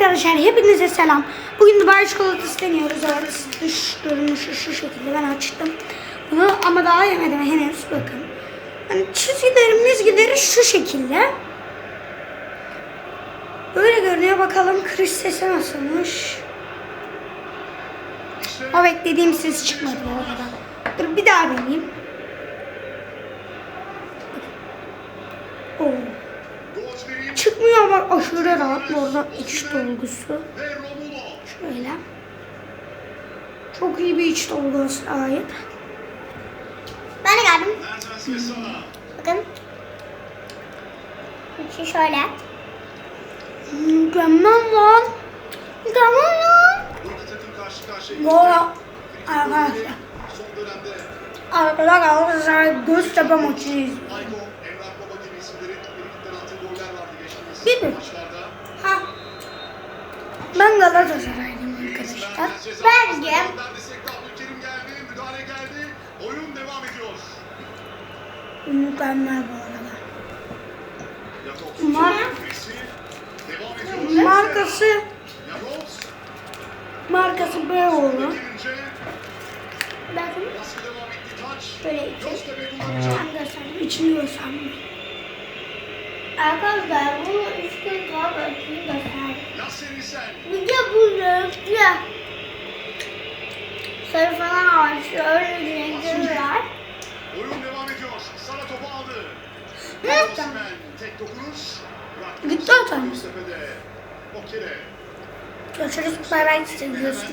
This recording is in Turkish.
arkadaşlar hepinize selam. Bugün Dubai çikolatası deniyoruz. Evet dış görünüşü şu şekilde ben açtım. Bunu ama daha yemedim henüz bakın. Yani çizgileri mizgileri şu şekilde. Böyle görünüyor bakalım kırış sesi nasılmış. O beklediğim ses çıkmadı bu arada. Dur bir daha deneyeyim. Oo. Ama aşırı rahat. Arada iç dolgusu. Şöyle. Çok iyi bir iç dolgusu ait. Ben de geldim. Bakın. İçi şöyle. Mükemmel lan. Mükemmel lan. Bu arada arkadaşlar. Arkada Galatasaray Göztepe maçıyız. Bir mi? Ha. Ben Galatasaraylıyım arkadaşlar. Devam ediyor. Mükemmel bu arada. Mar- markası markası Beyoğlu. Gelince bakın böyle içi. Göztepe kullanacak. Ben göstereyim. İçini göstermiyor. Arkadaşlar bunu daha. Yasser İsen. Bir de bu renkli. Sarı falan var. Şöyle renkleri var. Oyun devam ediyor. Sara topu aldı. Evet. Tek dokunuş. Gitti zaten. Görüşürüz. Bay bay. Seviyorsunuz.